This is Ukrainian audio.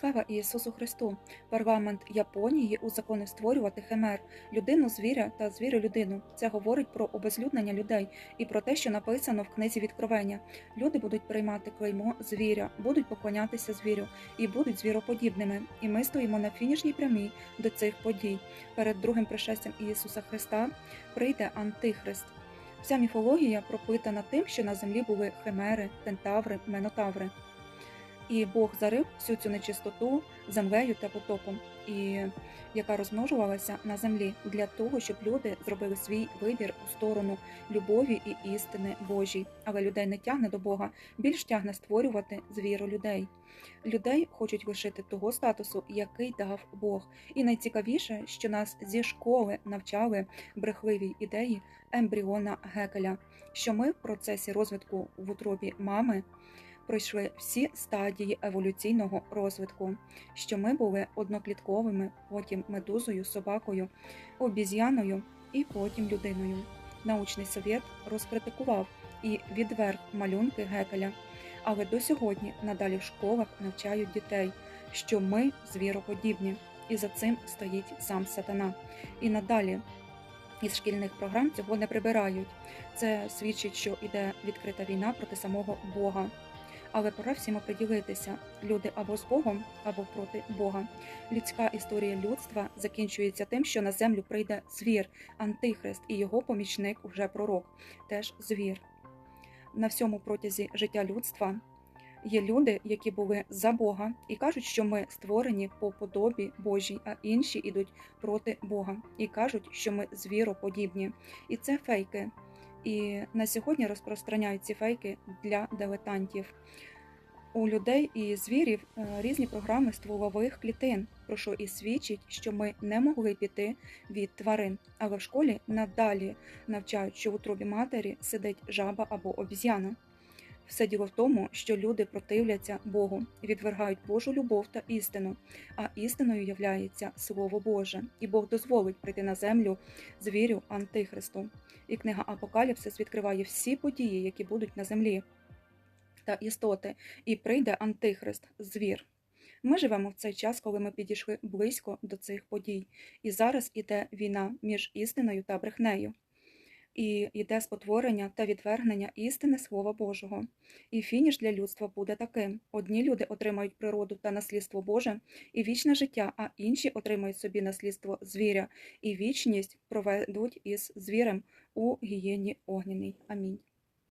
Слава Ісусу Христу! Парламент Японії узаконив створювати химер людину, звіря та звірю людину. Це говорить про обезлюднення людей і про те, що написано в книзі Відкровення. Люди будуть приймати клеймо звіря, будуть поклонятися звірю і будуть звіроподібними. І ми стоїмо на фінішній прямій до цих подій. Перед другим пришестям Ісуса Христа прийде Антихрист. Вся міфологія пропитана тим, що на землі були химери, кентаври, менотаври. І Бог зарив всю цю нечистоту землею та потопом, і яка розмножувалася на землі для того, щоб люди зробили свій вибір у сторону любові і істини Божій. Але людей не тягне до Бога, більш тягне створювати звіру людей. Людей хочуть лишити того статусу, який дав Бог. І найцікавіше, що нас зі школи навчали брехливій ідеї ембріона Гекеля, що ми в процесі розвитку в утробі мами пройшли всі стадії еволюційного розвитку, що ми були одноклітковими, потім медузою, собакою, обіз'яною і потім людиною. Научний совєт розкритикував і відверг малюнки Гекеля, але до сьогодні надалі в школах навчають дітей, що ми звіроподібні, і за цим стоїть сам сатана. І надалі із шкільних програм цього не прибирають. Це свідчить, що іде відкрита війна проти самого Бога. Але пора всім оприділитися люди або з Богом, або проти Бога. Людська історія людства закінчується тим, що на землю прийде звір, антихрист, і його помічник уже пророк, теж звір. На всьому протязі життя людства є люди, які були за Бога, і кажуть, що ми створені по подобі Божій, а інші йдуть проти Бога і кажуть, що ми звіроподібні. І це фейки. І на сьогодні розпространяють ці фейки для дилетантів. У людей і звірів е, різні програми стволових клітин, про що і свідчить, що ми не могли піти від тварин. Але в школі надалі навчають, що в утробі матері сидить жаба або обіз'яна. Все діло в тому, що люди противляться Богу, відвергають Божу любов та істину, а істиною являється Слово Боже, і Бог дозволить прийти на землю звірю Антихристу. І книга Апокаліпсис відкриває всі події, які будуть на землі та істоти, і прийде Антихрист, звір. Ми живемо в цей час, коли ми підійшли близько до цих подій, і зараз іде війна між істиною та брехнею. І йде спотворення та відвергнення істини Слова Божого. І фініш для людства буде таким: одні люди отримають природу та наслідство Боже і вічне життя, а інші отримають собі наслідство звіря, і вічність проведуть із звірем у гієні огняній. Амінь.